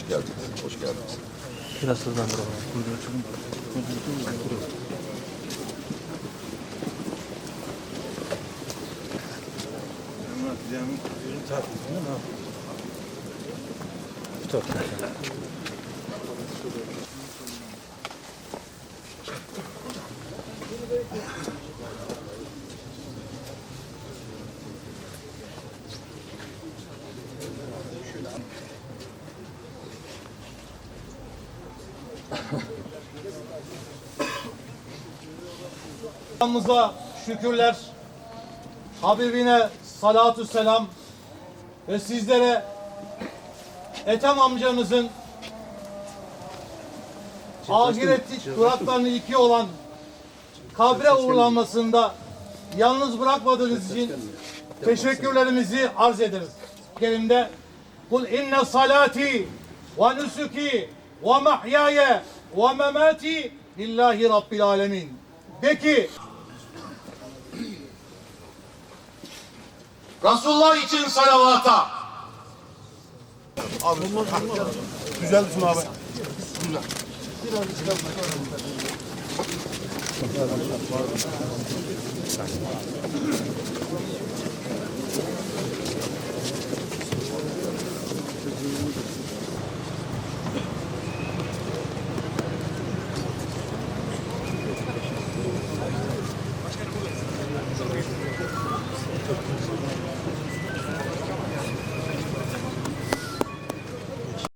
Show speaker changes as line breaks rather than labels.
geldiniz. Hoş geldiniz.
Biraz hızlandır ama. Kuyruğu açalım.
Allah'ımıza şükürler. Habibine salatü selam ve sizlere Ethem amcamızın ahireti duraklarını iki olan kabre uğurlanmasında yalnız bırakmadığınız için teşekkürlerimizi arz ederiz. Kerimde kul inne salati ve nusuki ve mahyaya ve memati lillahi rabbil alemin. De ki Resulullah için salavata
Güzel misin abi?